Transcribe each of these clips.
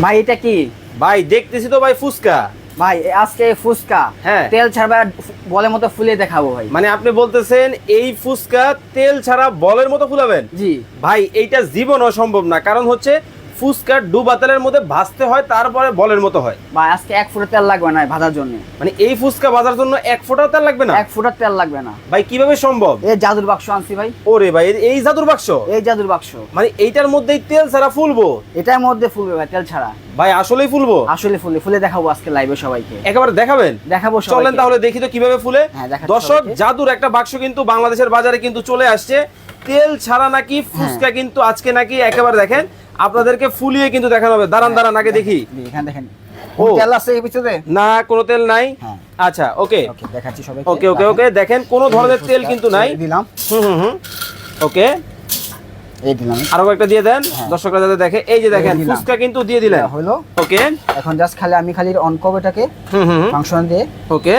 ভাই এটা কি? ভাই দেখতেছি তো ভাই ফুচকা। ভাই আজকে ফুচকা। হ্যাঁ। তেল ছাড়া বলের মতো ফুলে দেখাবো ভাই। মানে আপনি বলতেছেন এই ফুচকা তেল ছাড়া বলের মতো ফুলাবেন? জি। ভাই এইটা জীবন অসম্ভব না। কারণ হচ্ছে ফুসকা ডুবা তেলের মধ্যে ভাজতে হয় তারপরে বলের মতো হয়। ভাই আজকে এক ফুটের তেল লাগবে না ভাজার জন্য। মানে এই ফুসকা ভাজার জন্য এক ফোঁটাও তেল লাগবে না? এক ফুটের তেল লাগবে না। ভাই কীভাবে সম্ভব? এই জাদুর বাক্স আনছি ভাই। ওরে ভাই এই- জাদুর বাক্স? এই জাদুর বাক্স। মানে এইটার মধ্যেই তেল ছাড়া ফুলবো? এটার মধ্যে ফুলবে ভাই তেল ছাড়া। ভাই আসলেই ফুলবো? আসলে ফুলে ফুলে দেখাবো আজকে লাইভে সবাইকে। একেবারে দেখাবেন? দেখাবো চলেন তাহলে দেখি তো কীভাবে ফুলে। হ্যাঁ, দর্শক জাদুর একটা বাক্স কিন্তু বাংলাদেশের বাজারে কিন্তু চলে আসছে। তেল ছাড়া নাকি হ্যাঁ। ফুচকা কিন্তু আজকে নাকি একেবারে দেখেন আপনাদেরকে ফুলিয়ে কিন্তু দেখানো হবে। দাঁড়ান দাঁড়ান আগে দেখি। এখানে দেখেন। তেল আছে না কোনো তেল নাই? হ্যাঁ। আচ্ছা ওকে। ওকে দেখাচ্ছি সবাইকে। ওকে ওকে ওকে দেখেন। কোনো ধরনের তেল কিন্তু নাই। দিলাম। হুম হুম হুম। ওকে। এই দিলাম। আরও একটা দিয়ে দেন। হ্যাঁ। দর্শকরা যাতে দেখে। এই যে দেখেন। ফুচকা কিন্তু দিয়ে দিলেন। হলো। ওকে। এখন জাস্ট খালি আমি খালি অন করব এটাকে হুম হুম, ফাংশন দিয়ে। ওকে।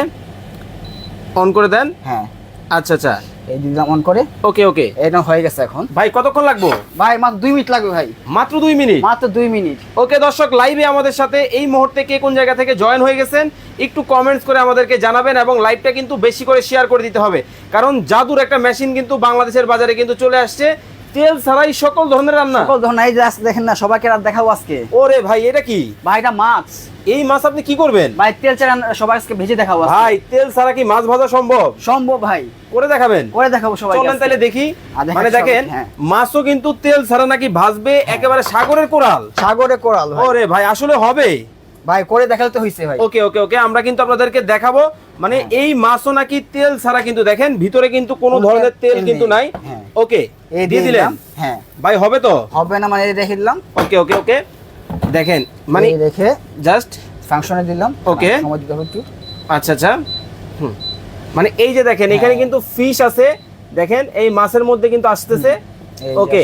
অন করে দেন। হ্যাঁ। আচ্ছা আচ্ছা। এই দিলাম অন করে। ওকে ওকে এটা হয়ে গেছে এখন। ভাই কতক্ষণ লাগবো? ভাই মাত্র দুই মিনিট লাগবে ভাই। মাত্র দুই মিনিট? মাত্র দুই মিনিট। ওকে দর্শক লাইভে আমাদের সাথে এই মুহূর্তে কে কোন জায়গা থেকে জয়েন হয়ে গেছেন একটু কমেন্টস করে আমাদেরকে জানাবেন এবং লাইভটা কিন্তু বেশি করে শেয়ার করে দিতে হবে। কারণ জাদুর একটা মেশিন কিন্তু বাংলাদেশের বাজারে কিন্তু চলে আসছে। তেল ছাড়াই সকল ধরনের রান্না। সকল ধরনের এই যে আজকে দেখেন না সবাইকে রাত দেখাবো আজকে। ওরে ভাই এটা কি? ভাই এটা মাছ। এই মাছ আপনি কি করবেন? ভাই তেল চারা সবাই আজকে ভেজে দেখাবো আজকে। ভাই তেল ছাড়া কি মাছ ভাজা সম্ভব? সম্ভব ভাই। করে দেখাবেন। করে দেখাবো সবাই চলেন তাহলে দেখি। আর মানে দেখেন হ্যাঁ। মাছও কিন্তু তেল ছাড়া নাকি ভাজবে একেবারে সাগরের কোরাল সাগরে কোরাল ভাই। ওরে ভাই আসলে হবে। ভাই করে দেখালে তো হইছে ভাই। ওকে ওকে ওকে আমরা কিন্তু আপনাদেরকে দেখাবো। মানে এই মাছও নাকি তেল ছাড়া কিন্তু দেখেন ভিতরে কিন্তু কোনো ধরনের তেল কিন্তু নাই। হ্যাঁ। ওকে এই দিয়ে দিলেন? হ্যাঁ। ভাই হবে তো? হবে না মানে রেখে দিলাম। ওকে ওকে ওকে। দেখেন মানে রেখে জাস্ট ফাংশনে দিলাম। ওকে। আচ্ছা আচ্ছা। হুম। মানে এই যে দেখেন এখানে হ্যাঁ। কিন্তু ফিশ আছে। দেখেন এই মাছের মধ্যে কিন্তু আসতেছে। ওকে।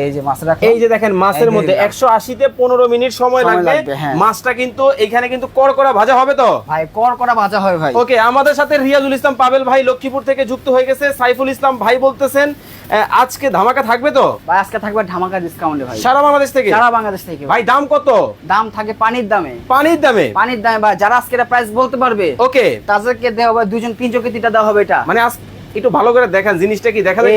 এই যে মাছ রাখলাম এই যে দেখেন মাছের মধ্যে দিলাম। একশো আশিতে পনেরো মিনিট সময় লাগবে। হ্যাঁ। মাছটা কিন্তু এখানে কিন্তু ভাজা হবে তো? ভাই করকরা ভাজা হয় ভাই। ওকে আমাদের সাথে রিয়াজুল ইসলাম পাবেল ভাই লক্ষ্মীপুর থেকে যুক্ত হয়ে গেছে। সাইফুল ইসলাম ভাই বলতেছেন আজকে ধামাকা থাকবে তো? ভাই আজকে থাকবে ধামাকা ডিসকাউন্টে ভাই। সারা বাংলাদেশ থেকে? সারা বাংলাদেশ থেকে। ভাই দাম কত? দাম থাকে পানির দামে। পানির দামে? পানির দামে ভাই যারা আজকে প্রাইস বলতে পারবে ওকে। তাদেরকে দেওয়া হবে দুজন তিনজন কেজিটা দেওয়া হবে এটা। মানে একটু ভালো করে দেখেন জিনিসটা কি দেখা যাবে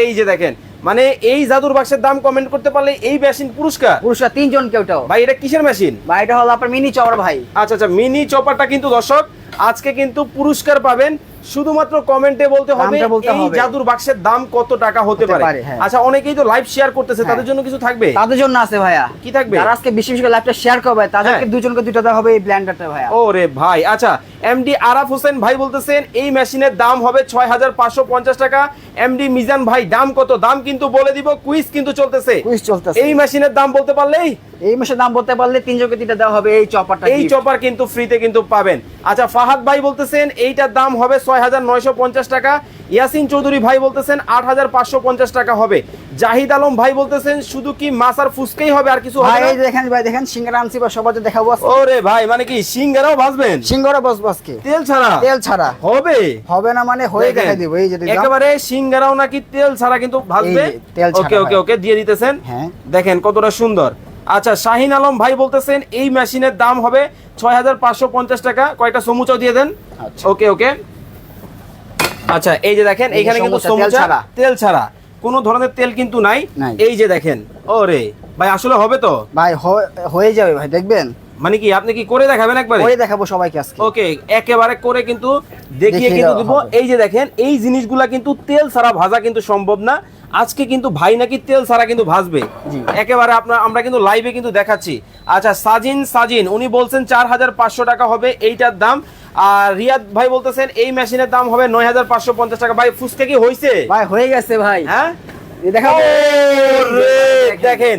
এই যে দেখেন মানে এই জাদুর বাক্সের দাম কমেন্ট করতে পারলে এই মেশিন পুরস্কার। পুরস্কার তিনজন কেউটাও ভাই এটা কিসের মেশিন ভাই এটা হলো আপনার মিনি চপার ভাই। আচ্ছা আচ্ছা মিনি চপারটা কিন্তু দর্শক আজকে কিন্তু পুরস্কার পাবেন শুধুমাত্র কমেন্টে বলতে হবে এই জাদুর বাক্সের দাম কত টাকা হতে পারে? হ্যাঁ। আচ্ছা অনেকেই তো লাইভ শেয়ার করতেছে হ্যাঁ। তাদের জন্য কিছু থাকবে? তাদের জন্য আছে ভাইয়া। কি থাকবে? যারা আজকে বেশি বেশি করে লাইভটা শেয়ার করবে তাদেরকে হ্যাঁ। দুজনকে দুটো দেওয়া হবে এই ব্ল্যান্ডারটা ভাইয়া। ওরে ভাই আচ্ছা এমডি আরাফ হোসেন ভাই বলতেছেন এই মেশিনের দাম হবে ছয় হাজার পাঁচশো পঞ্চাশ টাকা। এমডি মিজান ভাই দাম কত? দাম কিন্তু বলে দিব কুইজ কিন্তু চলতেছে। কুইজ চলতেছে। এই মেশিনের দাম বলতে পারলেই? এই মাসে দাম বলতে পারলে তিনজন কেজিটা দেওয়া হবে এই চপারটা এই চপার কিন্তু ফ্রিতে কিন্তু পাবেন। আচ্ছা ফাহাদ ভাই বলতেছেন এইটার দাম হবে ছয় হাজার নয়শো পঞ্চাশ টাকা। ইয়াসিন চৌধুরী ভাই বলতেছেন আট হাজার পাঁচশো পঞ্চাশ টাকা হবে। জাহিদ আলম ভাই বলতেছেন শুধু কি মাছ আর ফুসকেই হবে আর কিছু ভাই দেখেন ভাই দেখেন সিঙ্গারা আনছি বা সবাই দেখাবো ওরে ভাই মানে কি সিঙ্গারাও ভাজবেন? সিঙ্গারা তেল ছাড়া? তেল ছাড়া। হবে? হবে না মানে হয়ে দেখেন, দেখাই এই যে একেবারে সিঙ্গারাও নাকি তেল ছাড়া কিন্তু ভাজবে? এই যে, ওকে ওকে ওকে দিয়ে দিতেছেন। হ্যাঁ। দেখেন কতটা সুন্দর। আচ্ছা শাহিন আলম ভাই বলতেছেন এই মেশিনের দাম হবে ছয় হাজার পাঁচশো পঞ্চাশ টাকা। কয়টা সমুচাও দিয়ে দেন। আচ্ছা। ওকে ওকে। আচ্ছা এই যে দেখেন এই যে এখানে কিন্তু সমুচা, তেল ছাড়া। কোনো ধরনের তেল কিন্তু নাই। এই যে দেখেন ওরে ভাই আসলে হবে তো? ভাই হয়ে যাবে ভাই দেখবেন। মানে কি আপনি কি করে দেখাবেন একবার? করে দেখাবো সবাইকে আজকে। ওকে একেবারে করে কিন্তু দেখিয়ে দেখিয়ে কিন্তু দিব। এই যে দেখেন এই জিনিসগুলা কিন্তু তেল ছাড়া ভাজা কিন্তু সম্ভব না। আজকে কিন্তু ভাই নাকি তেল ছাড়া কিন্তু ভাজবে একেবারে আপনার আমরা কিন্তু লাইভে কিন্তু দেখাচ্ছি। আচ্ছা সাজিন সাজিন উনি বলছেন চার হাজার পাঁচশো টাকা হবে এইটার দাম। আর রিয়াদ ভাই বলতেছেন এই মেশিনের দাম হবে নয় হাজার পাঁচশো পঞ্চাশ টাকা। ভাই ফুসকা কি হয়েছে ভাই হয়ে গেছে ভাই। হ্যাঁ? দেখেন।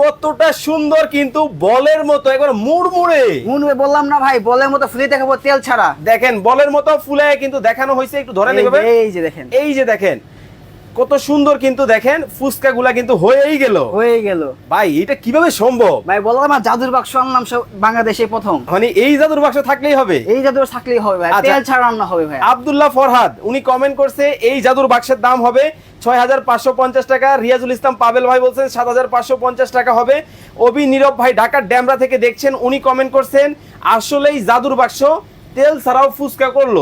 কতটা সুন্দর কিন্তু বলের মতো একবার মুড়মুড়ে। মুনবে বললাম না ভাই বলের মতো ফ্রি দেখাবো তেল ছাড়া। দেখেন বলের মতো ফুলে কিন্তু দেখানো হয়েছে একটু ধরে নেবে এই যে দেখেন। এই যে দেখেন। কত সুন্দর কিন্তু দেখেন ফুচকা গুলা কিন্তু হয়েই গেল। হয়ে গেল। ভাই এটা কীভাবে সম্ভব? ভাই বললাম না জাদুর বাক্স আনলাম বাংলাদেশে প্রথম। মানে এই জাদুর বাক্স থাকলেই হবে? এই জাদুর থাকলেই হবে ভাই। আচ্ছা। তেল ছাড়া রান্না হবে ভাই। আব্দুল্লাহ ফরহাদ উনি কমেন্ট করছে এই জাদুর বাক্সের দাম হবে ছয় হাজার পাঁচশো পঞ্চাশ টাকা। রিয়াজুল ইসলাম পাবেল ভাই বলছেন সাত হাজার পাঁচশো পঞ্চাশ টাকা হবে। অবি নীরব ভাই ঢাকার ড্যামরা থেকে দেখছেন উনি কমেন্ট করছেন আসলেই জাদুর বাক্স তেল ছাড়াও ফুচকা করল।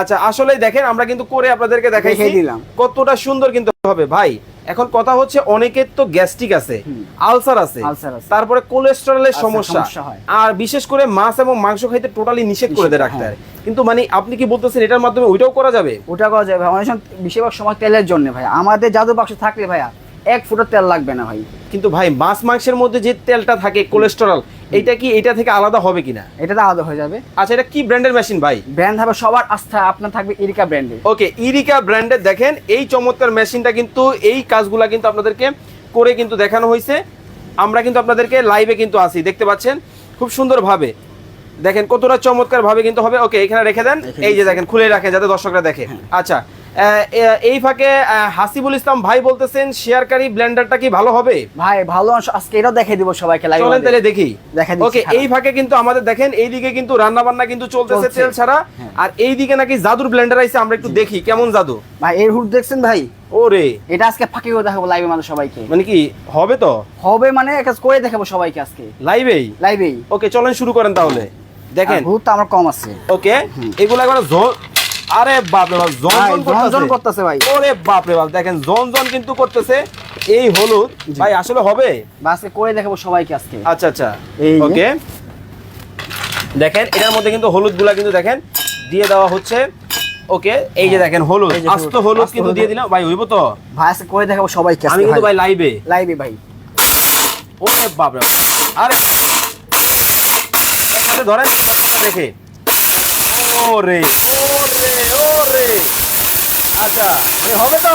আচ্ছা আসলেই দেখেন আমরা কিন্তু করে আপনাদেরকে দেখিয়ে দিলাম। কতটা সুন্দর কিন্তু হবে। ভাই এখন কথা হচ্ছে অনেকের তো গ্যাস্ট্রিক আছে আলসার আছে তারপরে কোলেস্টেরলের আচ্ছা, সমস্যা। আর বিশেষ করে মাছ এবং মাংস খাইতে টোটালি নিষেধ করে দেয় ডাক্তার। কিন্তু মানে আপনি কি বলতেছেন এটার মাধ্যমে ওইটাও করা যাবে? ওটা করা যাবে অনেক সময় বেশিরভাগ সময় তেলের জন্য ভাই। আমাদের জাদুর বাক্স থাকলে ভাইয়া এক ফুটো তেল লাগবে না ভাই। কিন্তু ভাই মাছ মাংসের মধ্যে যে তেলটা থাকে কোলেস্টেরল এইটা কি এটা থেকে আলাদা হবে কিনা? এটা তো আলাদা হয়ে যাবে। আচ্ছা এটা কি ব্র্যান্ডের মেশিন ভাই? ব্র্যান্ড হবে সবার আস্থা আপনার থাকবে ইরিকা ব্র্যান্ডের ওকে ইরিকা ব্র্যান্ডের দেখেন এই চমৎকার মেশিনটা কিন্তু এই কাজগুলা কিন্তু আপনাদেরকে করে কিন্তু দেখানো হয়েছে। আমরা কিন্তু আপনাদেরকে লাইভে কিন্তু আসি দেখতে পাচ্ছেন? খুব সুন্দরভাবে। দেখেন কতটা চমৎকার ভাবে কিন্তু হবে। ওকে এখানে রেখে দেন। এই যে দেখেন খুলে রাখেন যাতে দর্শকরা দেখে। আচ্ছা আহ, এ- এই ফাঁকে হাসিবুল ইসলাম ভাই বলতেছেন শেয়ারকারী ব্লেন্ডারটা কি ভালো হবে? ভাই ভালো আজকে এটাও দেখিয়ে দিব সবাইকে লাইভ চলেন তাহলে দেখি। ওকে এই ফাঁকে কিন্তু আমাদের দেখেন এইদিকে কিন্তু রান্না বান্না কিন্তু চলতেছে তেল ছাড়া। হ্যাঁ। আর এইদিকে নাকি জাদুর ব্লেন্ডার আইছে আমরা একটু দেখি কেমন জাদু? ভাই এর হুড দেখছেন ভাই? ওরে। এটা আজকে ফাঁকি করে দেখাবো লাইভে মানে সবাইকে। মানে কি হবে তো? হবে মানে এক কাজ করে দেখাবো সবাইকে আজকে। লাইভেই লাইভেই ওকে চলেন শুরু করেন তাহলে। দেখেন। হুড তো আমার কম আছে। ওকে এগুলো একবার আরে বাপ রে বাপ জন জন করতেছে ভাই। ওরে বাপ রে বাপ দেখেন জন জন কিন্তু করতেছে। এই হলুদ ভাই আসলে হবে? আজকে করে দেখাবো সবাইকে আজকে। আচ্ছা আচ্ছা। এই ওকে। দেখেন এটার মধ্যে কিন্তু হলুদগুলা কিন্তু দেখেন দিয়ে দেওয়া হচ্ছে। ওকে এই যে দেখেন হলুদ। আস্ত হলুদ, কিন্তু দিয়ে দিলাম। ভাই হইব তো? ভাই আজকে করে দেখাবো সবাইকে আমি কিন্তু ভাই। লাইভে লাইভে ভাই। ওরে বাপ। রে বাপ। আরে ধরেন দেখে। ওরে ওরে আচ্ছা মানে হবে তো?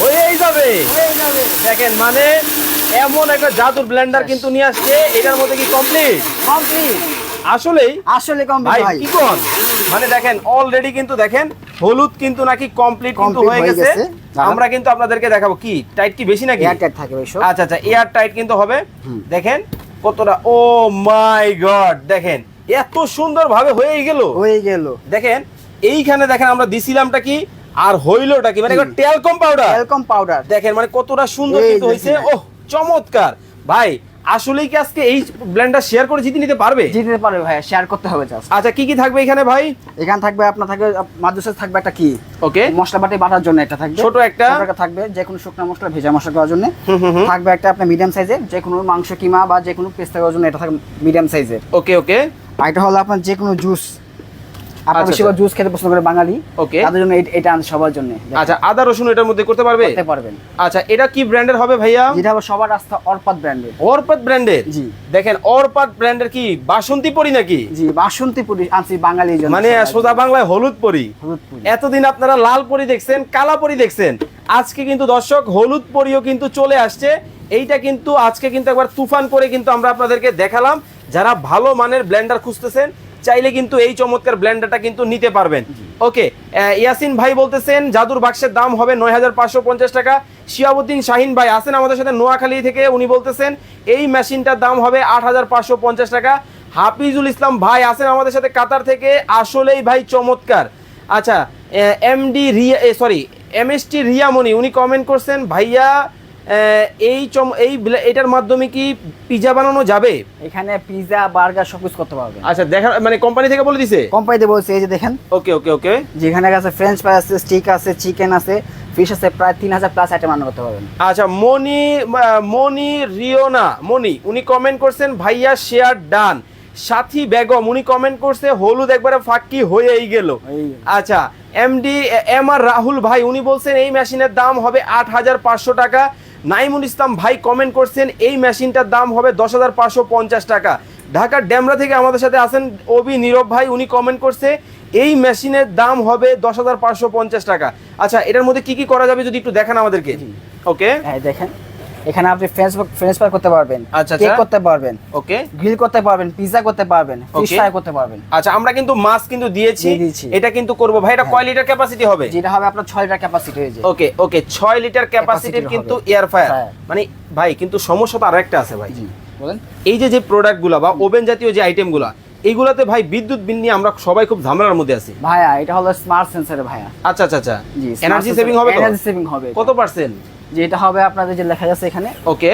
হয়েই যাবে দেখেন মানে এমন একটা জাদুর ব্লেন্ডার কিন্তু নিয়ে আসছে এটার মধ্যে কি কমপ্লিট কমপ্লিট আসলেই? আসলে কমপ্লিট ভাই কি কোন? মানে দেখেন অলরেডি কিন্তু দেখেন হলুদ কিন্তু নাকি কমপ্লিট কিন্তু হয়ে হয়ে গেছে। আমরা কিন্তু আপনাদেরকে দেখাবো কি? টাইট কি বেশি নাকি? এয়ার টাইট থাকে সব। আচ্ছা আচ্ছা এয়ার টাইট কিন্তু হবে। দেখেন কতটা ও মাই গড দেখেন এত সুন্দর ভাবে হয়েই গেল। হয়ে গেল। দেখেন এইখানে দেখেন আমরা দিছিলামটা কি? আর হইলোটা কি? মানে। টেলকম পাউডার ওয়েলকাম পাউডার দেখেন মানে কতটা সুন্দর কিন্তু হয়েছে। ওহ চমৎকার। ভাই আসলেই কি আজকে এই ব্লেন্ডার শেয়ার করে জিতে নিতে পারবে? জিতে নিতে পারবে ভাই শেয়ার করতে হবে জাস্ট আচ্ছা কি কি থাকবে এখানে ভাই? এখানে থাকবে আপনার থাকবে মাদ্রাসা থাকবে একটা কি? ওকে। মশলা বাটি বাটার জন্য একটা থাকবে। ছোট একটা? একটা থাকবে যে কোনো শুকনো মশলা ভেজা মশলা করার জন্য। থাকবে একটা আপনার মিডিয়াম সাইজের যে কোনো মাংস কিমা বা যে কোনো পেস্তা করার জন্য এটা থাকবে মিডিয়াম সাইজের ওকে ওকে। আর এটা হলো আপনার যে কোনো জুস আপনার আচ্ছা, বেশিরভাগ জুস খেতে পছন্দ করে বাঙালি ওকে। তাদের জন্য এটা সবার জন্য আচ্ছা আদা রসুন এটার মধ্যে করতে পারবে? করতে পারবেন। আচ্ছা এটা কি ব্র্যান্ডের হবে ভাইয়া? যেটা হবে সবার আস্থা অর্পাত ব্র্যান্ডের অরপাত ব্র্যান্ডের জি। দেখেন অরপাত ব্র্যান্ডের কি? বাসন্তী পরি নাকি? জি বাসন্তী পুরি আনছি বাঙালির জন্য মানে সোজা বাংলায় হলুদ পরি। হলুদ পুরি এতদিন আপনারা লাল পরি দেখছেন কালা পরি দেখছেন। আজকে কিন্তু দর্শক হলুদ পরিও কিন্তু চলে আসছে। এইটা কিন্তু আজকে কিন্তু একবার তুফান করে কিন্তু আমরা আপনাদেরকে দেখালাম। যারা ভালো মানের ব্লেন্ডার খুঁজতেছেন চাইলে কিন্তু এই চমৎকার ব্ল্যান্ডারটা কিন্তু নিতে পারবেন। ওকে ইয়াসিন ভাই বলতেছেন জাদুর বাক্সের দাম হবে নয় হাজার পাঁচশো পঞ্চাশ টাকা। শিয়াবুদ্দিন শাহিন ভাই আছেন আমাদের সাথে নোয়াখালী থেকে উনি বলতেছেন এই মেশিনটার দাম হবে আট হাজার পাঁচশো পঞ্চাশ টাকা। হাফিজুল ইসলাম ভাই আছেন আমাদের সাথে কাতার থেকে আসলেই ভাই চমৎকার। আচ্ছা MD Riya sorry MST Riyamoni উনি কমেন্ট করছেন ভাইয়া এই চম এই এটার মাধ্যমে কি পিজা বানানো যাবে? এখানে পিজা বার্গার সব কিছু করতে পারবেন আচ্ছা দেখা মানে কোম্পানি থেকে বলে দিছে? কোম্পানিতে বলছে এই যে দেখেন। ওকে ওকে ওকে যেখানে আছে ফ্রেঞ্চ ফ্রাই আছে স্টিক আছে চিকেন আছে ফিশ আছে প্রায় তিন হাজার প্লাস আইটেম রান্না করতে পারবেন। আচ্ছা মনি মনি রিওনা মনি উনি কমেন্ট করছেন ভাইয়া শেয়ার ডান সাথী বেগম উনি কমেন্ট করছে হলুদ একবারে ফাঁকি হয়েই গেল। আচ্ছা এমডি এম আর রাহুল ভাই উনি বলছেন এই মেশিনের দাম হবে আট হাজার পাঁচশো টাকা। নাইমুল ইসলাম ভাই কমেন্ট করছেন এই মেশিনটার দাম হবে দশ হাজার পাঁচশো পঞ্চাশ টাকা। ঢাকার ড্যামরা থেকে আমাদের সাথে আছেন ওবি নীরব ভাই উনি কমেন্ট করছে এই মেশিনের দাম হবে দশ হাজার পাঁচশো পঞ্চাশ টাকা। আচ্ছা এটার মধ্যে কি কি করা যাবে যদি একটু দেখান আমাদেরকে? ওকে হ্যাঁ দেখেন। এখানে আপনি ফ্রেঞ্চ ফ্রেঞ্চ ফ্রাই করতে পারবেন আচ্ছা, কেক আচ্ছা। করতে পারবেন ওকে গ্রিল করতে পারবেন পিৎজা করতে পারবেন ফিশ ফ্রাই করতে পারবেন। আচ্ছা আমরা কিন্তু মাছ কিন্তু দিয়েছি এটা কিন্তু করব। ভাই এটা হ্যাঁ। কয় লিটার ক্যাপাসিটি হবে? যেটা হবে আপনার ছয় লিটার ক্যাপাসিটি হয়ে যায়। ওকে ওকে ছয় লিটার ক্যাপাসিটির কিন্তু এয়ার ফায়ার হ্যাঁ। মানে ভাই কিন্তু সমস্যা তো আরেকটা আছে ভাই। বলেন। এই যে যে প্রোডাক্টগুলো বা ওভেন জাতীয় যে আইটেমগুলো এইগুলোতে ভাই বিদ্যুৎ বিল নিয়ে আমরা সবাই খুব ঝামেলার মধ্যে আছি। ভাইয়া এটা হলো স্মার্ট সেন্সর ভাইয়া। আচ্ছা আচ্ছা আচ্ছা। জি এনার্জি সেভিং হবে তো? এনার্জি সেভিং হবে কত পার্সেন্ট যে এটা হবে আপনাদের যে লেখা যাচ্ছে এখানে ওকে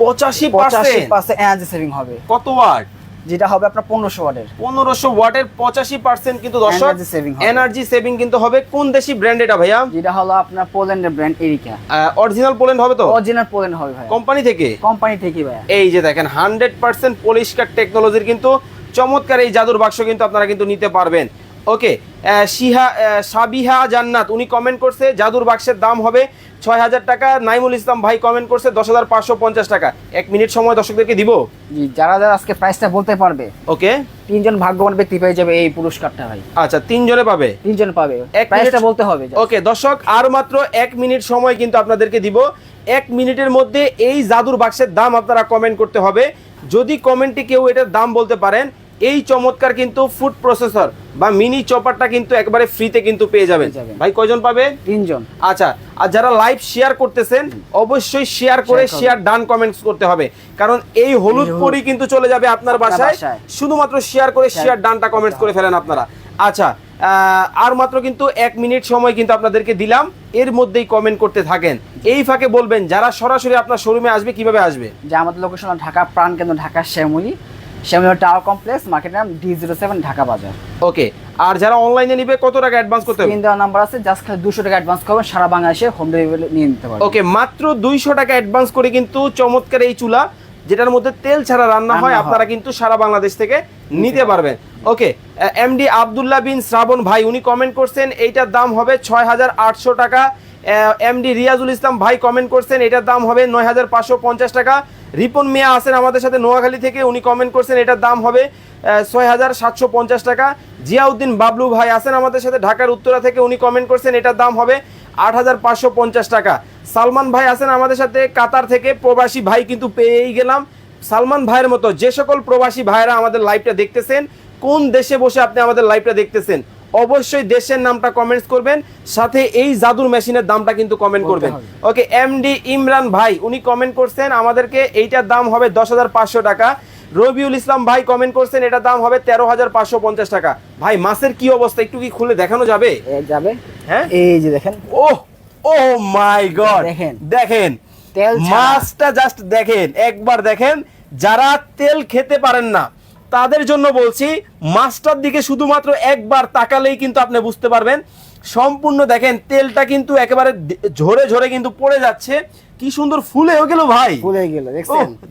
পঁচাশি পঁচাশি পার্সেন্ট এনার্জি সেভিং হবে। কত ওয়াট? যেটা হবে আপনার পনেরোশো ওয়াটের। পনেরোশো ওয়াটের পঁচাশি পার্সেন্ট কিন্তু দর্শক এনার্জি সেভিং কিন্তু হবে কোন দেশি ব্র্যান্ড এটা ভাইয়া? যেটা হলো আপনার পোল্যান্ডের ব্র্যান্ড এরিকা অরিজিনাল পোল্যান্ড হবে তো? অরিজিনাল পোল্যান্ড হবে ভাই কোম্পানি থেকে? কোম্পানি থেকেই ভাইয়া। এই যে দেখেন হান্ড্রেড পার্সেন্ট পরিষ্কার টেকনোলজির কিন্তু চমৎকার এই জাদুর বাক্স কিন্তু আপনারা কিন্তু নিতে পারবেন। ওকে শিহা সাবিহা জান্নাত উনি কমেন্ট করছে জাদুর বাক্সের দাম হবে ছয় হাজার টাকা। নাইমুল ইসলাম ভাই কমেন্ট করছে দশ হাজার পাঁচশো পঞ্চাশ টাকা। এক মিনিট সময় দর্শকদেরকে দিব। জি যারা যারা আজকে প্রাইসটা বলতে পারবে ওকে তিনজন ভাগ্যবান ব্যক্তি পেয়ে যাবে এই পুরস্কারটা ভাই। আচ্ছা তিনজনে পাবে? তিনজন পাবে। এক প্রাইসটা বলতে হবে ওকে দর্শক আর মাত্র এক মিনিট সময় কিন্তু আপনাদেরকে দিব। এক মিনিটের মধ্যে এই জাদুর বাক্সের দাম আপনারা কমেন্ট করতে হবে। যদি কমেন্টে কেউ এটার দাম বলতে পারেন এই চমৎকার কিন্তু ফুড প্রসেসর বা মিনি চপারটা কিন্তু একবারে ফ্রিতে কিন্তু পেয়ে যাবেন। ভাই কয়জন পাবে? তিনজন। আচ্ছা আর যারা লাইভ শেয়ার করতেছেন অবশ্যই শেয়ার করে শেয়ার ডান কমেন্টস করতে হবে। কারণ এই হলুদ পরি কিন্তু চলে যাবে আপনার বাসায়। শুধুমাত্র শেয়ার করে শেয়ার ডানটা কমেন্টস করে ফেলেন আপনারা। আচ্ছা আর মাত্র কিন্তু এক মিনিট সময় কিন্তু আপনাদেরকে দিলাম। এর মধ্যেই কমেন্ট করতে থাকেন। এই ফাঁকে বলবেন যারা সরাসরি আপনার শোরুমে আসবে কীভাবে আসবে? যে আমাদের লোকেশন ঢাকা প্রাণ কেন্দ্র Dhaka Shyamoli. Shyamoli tower complex market নাম ডি জিরো সেভেন ঢাকা বাজার ওকে আর যারা অনলাইনে নিবে কত টাকা অ্যাডভান্স করতে হবে? স্ক্রিন দেওয়া নাম্বার আছে জাস্ট খালি দুশো টাকা অ্যাডভান্স করবেন সারা বাংলাদেশে হোম ডেলিভারি নিয়ে নিতে পারবেন। ওকে মাত্র দুইশো টাকা অ্যাডভান্স করে কিন্তু চমৎকার এই চুলা যেটার মধ্যে তেল ছাড়া রান্না হয় রান্না হয়। আপনারা কিন্তু সারা বাংলাদেশ থেকে নিতে পারবেন। ওকে এমডি আবদুল্লাহ বিন শ্রাবণ ভাই উনি কমেন্ট করছেন এইটার দাম হবে ছয় হাজার আটশো টাকা। এমডি রিয়াজুল ইসলাম ভাই কমেন্ট করছেন, এটার দাম হবে নয় হাজার পাঁচশো পঞ্চাশ টাকা। রিপন মিয়া আছেন আমাদের সাথে নোয়াখালী থেকে, উনি কমেন্ট করছেন, এটার দাম হবে ছয় হাজার সাতশো পঞ্চাশ টাকা। জিয়াউদ্দিন বাবলু ভাই আছেন আমাদের সাথে, ঢাকার উত্তরা থেকে, উনি কমেন্ট করছেন, এটার দাম হবে আট হাজার পাঁচশো পঞ্চাশ টাকা। সালমান ভাই আছেন আমাদের সাথে, কাতার থেকে, প্রবাসী ভাই কিন্তু পেয়েই গেলাম। সালমান ভাইয়ের মতো যে সকল প্রবাসী ভাইরা আমাদের লাইভটা দেখতেছেন, কোন দেশে বসে আপনি আমাদের লাইভটা দেখতেছেন? অবশ্যই দেশের নামটা কমেন্টস করবেন সাথে এই জাদুর মেশিনের দামটা কিন্তু কমেন্ট করবেন। ওকে এমডি ইমরান ভাই উনি কমেন্ট করছেন আমাদেরকে এইটার দাম হবে দশ হাজার পাঁচশো টাকা। রবিউল ইসলাম ভাই কমেন্ট করছেন এটার দাম হবে তেরো হাজার পাঁচশো পঞ্চাশ টাকা। ভাই মাছের কি অবস্থা? একটু কি খুলে দেখানো যাবে? যাবে। হ্যাঁ? এই যে দেখেন। ও ও মাই গড দেখেন। দেখেন। মাছটা জাস্ট দেখেন একবার দেখেন যারা তেল খেতে পারেন না তাদের জন্য বলছি মাছটার দিকে শুধুমাত্র একবার তাকালেই কিন্তু আপনি বুঝতে পারবেন। সম্পূর্ণ দেখেন তেলটা কিন্তু একেবারে ঝরে ঝরে কিন্তু পড়ে যাচ্ছে। কি সুন্দর ফুলেও গেল ভাই। ভুলে গেল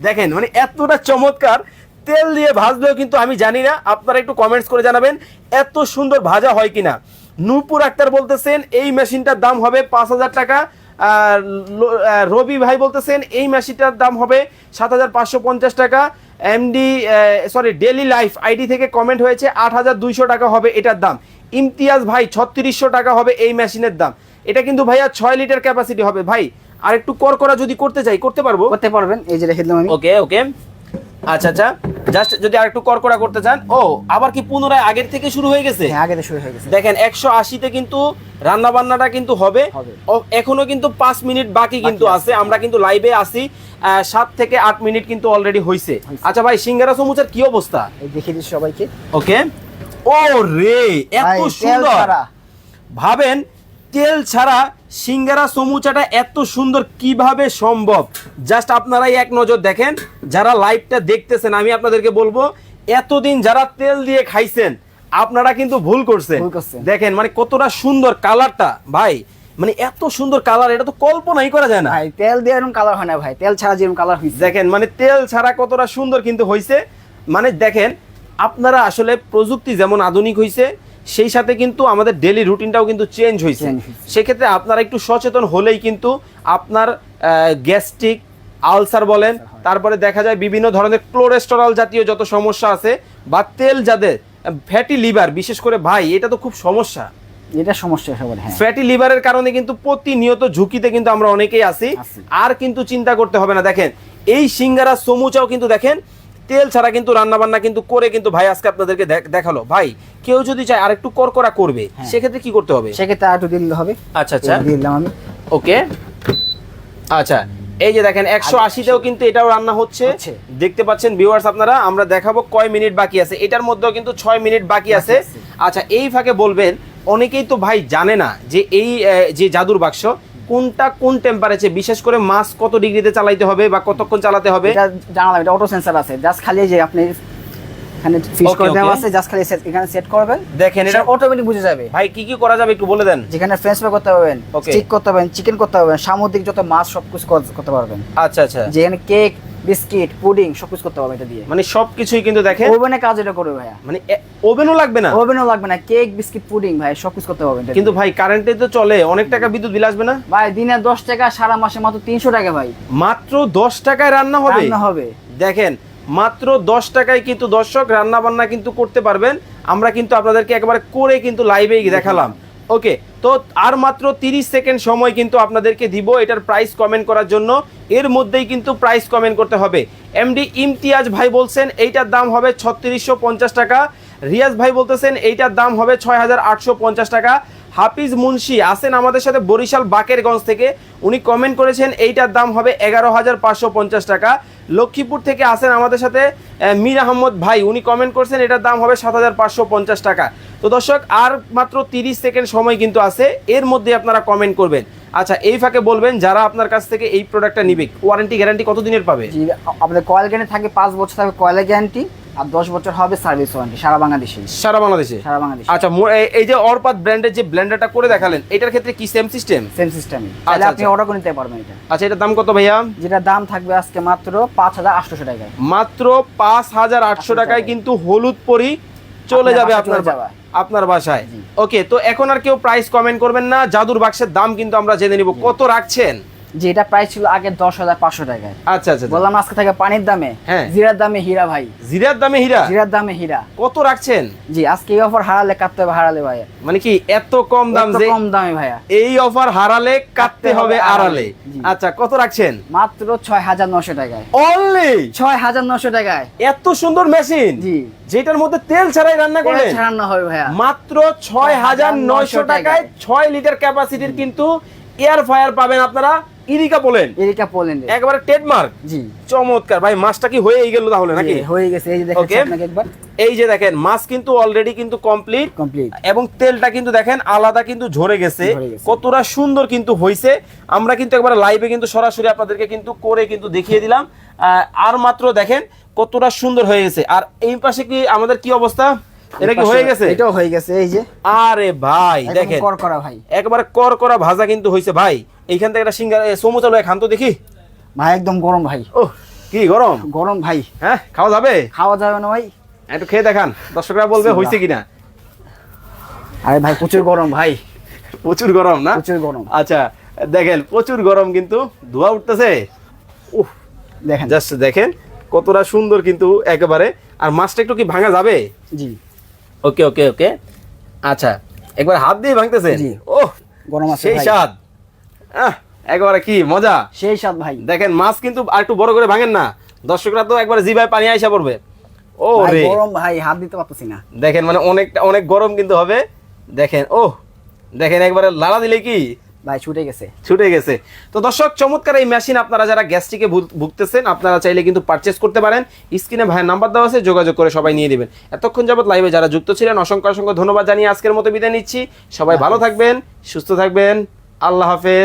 দেখেন মানে এতটা চমৎকার। তেল দিয়ে ভাজলেও কিন্তু আমি জানি না আপনারা একটু কমেন্টস করে জানাবেন এত সুন্দর ভাজা হয় কিনা। নূপুর আক্তার বলতেছেন এই মেশিনটার দাম হবে পাঁচ হাজার টাকা। আর রবি ভাই বলতেছেন এই মেশিনটার দাম হবে সাত হাজার পাঁচশো পঞ্চাশ টাকা। MD sorry daily life ID থেকে কমেন্ট হয়েছে আট হাজার দুইশো টাকা হবে এটার দাম। ইমতিয়াজ ভাই ছত্রিশশো টাকা হবে এই মেশিনের দাম। এটা কিন্তু ভাইয়া ছয় লিটার ক্যাপাসিটি হবে। ভাই আর একটু কর করা যদি করতে চাই করতে পারব? করতে পারবেন এই যে রেখে দিলাম আমি। ওকে ওকে আচ্ছা আচ্ছা। জাস্ট যদি আরেকটু করকড়া করতে চান ও আবার কি পুনরায় আগের থেকে শুরু হয়ে গেছে? হ্যাঁ আগে শুরু হয়ে গেছে। দেখেন একশো আশিতে কিন্তু রান্না বান্নাটা কিন্তু হবে। এখনও কিন্তু পাঁচ মিনিট বাকি কিন্তু আছে। আমরা কিন্তু লাইভে আছি। আহ, সাত থেকে আট মিনিট কিন্তু অলরেডি হয়েছে হইছে। আচ্ছা ভাই সিঙ্গারা সমুচার কি অবস্থা? এই দেখিয়ে দিচ্ছি সবাইকে। ওকে। ও রে এত সুন্দর। ভাবেন তেল ছাড়া সিঙ্গারা সমুচাটা এত সুন্দর কীভাবে সম্ভব? জাস্ট আপনারাই এক নজর দেখেন যারা লাইভটা দেখতেছেন আমি আপনাদেরকে বলব এতদিন যারা তেল দিয়ে খাইছেন আপনারা কিন্তু ভুল করছেন। দেখেন মানে কতটা সুন্দর কালারটা ভাই। মানে এত সুন্দর কালার এটা তো কল্পনাই করা যায় না। ভাই তেল দিয়ে এরকম কালার হয় না ভাই তেল ছাড়া যেরকম কালার হয়েছে দেখেন মানে তেল ছাড়া কতটা সুন্দর কিন্তু হয়েছে মানে দেখেন আপনারা আসলে প্রযুক্তি যেমন আধুনিক হয়েছে সেই সাথে কিন্তু আমাদের ডেলি রুটিনটাও কিন্তু চেঞ্জ হয়েছে। সেক্ষেত্রে আপনারা একটু সচেতন হলেই কিন্তু আপনার গ্যাস্ট্রিক আলসার বলেন তারপরে দেখা যায় বিভিন্ন ধরনের ক্লোরেস্টেরল জাতীয় যত সমস্যা আছে বা তেল যাদের ফ্যাটি লিভার বিশেষ করে ভাই এটা তো খুব সমস্যা। এটা সমস্যা সবার হ্যাঁ। ফ্যাটি লিভারের কারণে কিন্তু প্রতিনিয়ত ঝুঁকিতে কিন্তু আমরা অনেকেই আছি। আছি। আর কিন্তু চিন্তা করতে হবে না। দেখেন এই সিঙ্গারা সমুচাও কিন্তু দেখেন তেল ছাড়া কিন্তু রান্না বান্না কিন্তু করে কিন্তু ভাই আজকে আপনাদেরকে দেখাল। ভাই কেউ যদি চায় আর একটু করকরা করবে হ্যাঁ। সেক্ষেত্রে কি করতে হবে? সেক্ষেত্রে একটু দিলে হবে। আচ্ছা আচ্ছা। দিলাম আমি। ওকে। আচ্ছা এই যে দেখেন একশো আশিতেও কিন্তু এটাও রান্না হচ্ছে। দেখতে পাচ্ছেন ভিউয়ার্স আপনারা আমরা দেখাবো কয় মিনিট বাকি আছে। এটার মধ্যেও কিন্তু ছয় মিনিট বাকি আছে। আচ্ছা এই ফাঁকে বলবেন অনেকেই তো ভাই জানে না যে এই যে জাদুর বাক্স কোনটা কোন টেম্পারেচার বিশেষ করে মাস কত ডিগ্রিতে চালাইতে হবে বা কতক্ষণ চালাতে হবে? এটা জানালাম এটা অটো সেন্সর আছে। জাস্ট খালি যে আপনি এখানে ফিক্স করে দেওয়া আছে জাস্ট খালি সেট এখানে সেট করবেন। দেখেন এটা অটোমেটিক বুঝে যাবে। ভাই কি কি করা যাবে একটু বলে দেন। যেখানে ফ্রেঞ্চ ফ্রাই করতে পারবেন. স্টিক করতে পারবেন চিকেন করতে পারবেন সামুদ্রিক যত মাছ সব কিছু করতে পারবেন। আচ্ছা আচ্ছা। যেখানে কেক বিস্কিট পুডিং সবকিছু করতে পারবেন এটা দিয়ে। মানে সবকিছুই কিন্তু দেখেন ওভেনে কাজ এটা করবে ভাইয়া। মানে ওভেনও লাগবে না? ওভেনও লাগবে না কেক বিস্কিট পুডিং ভাই সব কিছু করতে পারবেন এটা কিন্তু ভাই কারেন্টে তো চলে অনেক টাকা বিদ্যুৎ বিল আসবে না? ভাই দিনে দশ টাকা সারা মাসে মাত্র তিনশো টাকা ভাই। মাত্র দশ টাকায় রান্না হবে? রান্না হবে। দেখেন মাত্র দশ টাকায় কিন্তু দর্শক রান্না বান্না কিন্তু করতে পারবেন। আমরা কিন্তু আপনাদেরকে একবার করে কিন্তু লাইভেই দেখালাম। ওকে, তো আর মাত্র তিরিশ সেকেন্ড সময় কিন্তু আপনাদেরকে দিব এটার প্রাইস কমেন্ট করার জন্য। এর মধ্যেই কিন্তু প্রাইস কমেন্ট করতে হবে। এমডি ইমতিয়াজ ভাই বলছেন, এইটার দাম হবে ছত্রিশশো টাকা। রিয়াজ ভাই বলতেছেন, এইটার দাম হবে ছয় হাজার আটশো পঞ্চাশ টাকা। হাফিজ মুন্সি আছেন আমাদের সাথে বরিশাল বাকেরগঞ্জ থেকে। উনি কমেন্ট করেছেন, এইটার দাম হবে এগারো হাজার পাঁচশো পঞ্চাশ টাকা। লক্ষ্মীপুর থেকে আসেন আমাদের সাথে মীর আহমদ ভাই। উনি কমেন্ট করছেন, এটার দাম হবে সাত হাজার পাঁচশো পঞ্চাশ টাকা। তো দর্শক, আর মাত্র তিরিশ সেকেন্ড সময় কিন্তু আছে, এর মধ্যে আপনারা কমেন্ট করবেন। আচ্ছা এই ফাঁকে বলবেন, যারা আপনার কাছ থেকে এই প্রোডাক্টটা নিবে ওয়ারেন্টি গ্যারান্টি কত দিনের পাবে আমাদের কয়েল গ্যারান্টি থাকে, পাঁচ বছর থাকবে কয়েলের গ্যারান্টি আর দশ বছর হবে সার্ভিস ওয়ারেন্টি সারা বাংলাদেশে। সারা বাংলাদেশে? সারা বাংলাদেশে। আচ্ছা এই- যে অরপাত ব্র্যান্ডের যে ব্লেন্ডারটা করে দেখালেন এটার ক্ষেত্রে কি সেম সিস্টেম সেম সিস্টেমে তাহলে আচ্ছা, আপনি। অর্ডার করে নিতে পারবেন এটা। আচ্ছা এটার দাম কত ভাইয়া? যেটা দাম থাকবে আজকে মাত্র পাঁচ হাজার আটশোশো টাকায়। মাত্র পাঁচ হাজার আটশো টাকায় কিন্তু হলুদ পরি চলে যাবে আপনার আপনার বাসায়। ওকে তো এখন আর কেউ প্রাইস কমেন্ট করবেন না জাদুর বাক্সের দাম কিন্তু আমরা জেনে নিব। কত রাখছেন? যে এটা প্রাইস ছিল আগে দশ হাজার পাঁচশো টাকায়। আচ্ছা আচ্ছা আচ্ছা। বললাম আজকে থাকে পানির দামে হ্যাঁ। জিরার দামে হীরা ভাই। জিরার দামে হীরা? জিরার দামে হীরা। কত রাখছেন? জি আজকে এই অফার হারালে কাটতে হবে হারালে ভাই। মানে কি এত কম দাম যে কম দামে ভাইয়া। এই অফার হারালে কাটতে হবে আড়ালে আচ্ছা কত রাখছেন? মাত্র ছয় হাজার নশো টাকায়। অনলি ছয় হাজার নশো টাকায়। এত সুন্দর মেশিন জি। যেটার মধ্যে তেল ছাড়াই রান্না করে রান্না হবে ভাইয়া। মাত্র ছয় হাজার নয়শো টাকায়। ছয় লিটার ক্যাপাসিটির কিন্তু এয়ার ফায়ার পাবেন আপনারা। ইরিকা পোল্যান্ডে। একবারে ট্রেডমার্ক। জি। চমৎকার। ভাই মাছটা কি হয়েই গেল তাহলে নাকি? হয়ে গেছে। এই যে দেখেন আপনাকে একবার। এই যে দেখেন মাছ কিন্তু অলরেডি কিন্তু কমপ্লিট কমপ্লিট এবং তেলটা কিন্তু দেখেন আলাদা কিন্তু ঝরে গেছে। কতটা সুন্দর কিন্তু হয়েছে। আমরা কিন্তু একবার লাইভে কিন্তু সরাসরি আপনাদেরকে কিন্তু করে কিন্তু দেখিয়ে দিলাম। আহ, আর মাত্র দেখেন কতটা সুন্দর হয়ে গেছে। আর এই পাশে কি আমাদের কি অবস্থা? এটা কি হয়ে গেছে? এটাও হয়ে গেছে এই যে। আরে ভাই দেখেন। করকরা ভাই। একবারে কর করা ভাজা কিন্তু হয়েছে ভাই। এইখান থেকে একটা সিঙ্গার সমু চালু খান তো দেখি। ভাই একদম গরম ভাই। ও কি গরম? গরম ভাই। হ্যাঁ খাওয়া যাবে? খাওয়া যাবে না ভাই। একটু খেয়ে দেখান দর্শকরা বলবে। হয়েছে কিনা। আরে ভাই প্রচুর গরম ভাই। প্রচুর গরম না? প্রচুর গরম। আচ্ছা দেখেন প্রচুর গরম কিন্তু ধোয়া উঠতেছে। উফ দেখেন। জাস্ট দেখেন কতটা সুন্দর কিন্তু একেবারে। আর মাছটা একটু কি ভাঙা যাবে? জি। ওকে ওকে ওকে। আচ্ছা একবার হাত দিয়ে ভাঙতেছেন? ও গরম আছে সেই স্বাদ। একবারে কি মজা? সেই স্বাদ ভাই। দেখেন মাছ কিন্তু আর একটু বড় করে ভাঙেন না। দর্শকরা তো একবার জিভায় পানি আইসা পড়বে। ও রে। গরম ভাই হাত দিতে পারতেছি না। দেখেন মানে অনেকটা অনেক গরম কিন্তু হবে। দেখেন ও দেখেন একবারে লালা দিলে কি? ভাই ছুটে গেছে। ছুটে গেছে। তো দর্শক চমৎকার এই মেশিন আপনারা যারা গ্যাস্ট্রিকে ভুগতেছেন আপনারা চাইলে কিন্তু পারচেস করতে পারেন। স্ক্রিনে ভাইয়ের নাম্বার দেওয়া আছে যোগাযোগ করে সবাই নিয়ে নেবেন। এতক্ষণ যাবত লাইভে যারা যুক্ত ছিলেন অসংখ্য অসংখ্য ধন্যবাদ জানিয়ে আজকের মতো বিদায় নিচ্ছি। সবাই ভালো থাকবেন সুস্থ থাকবেন। আল্লাহ হাফেজ।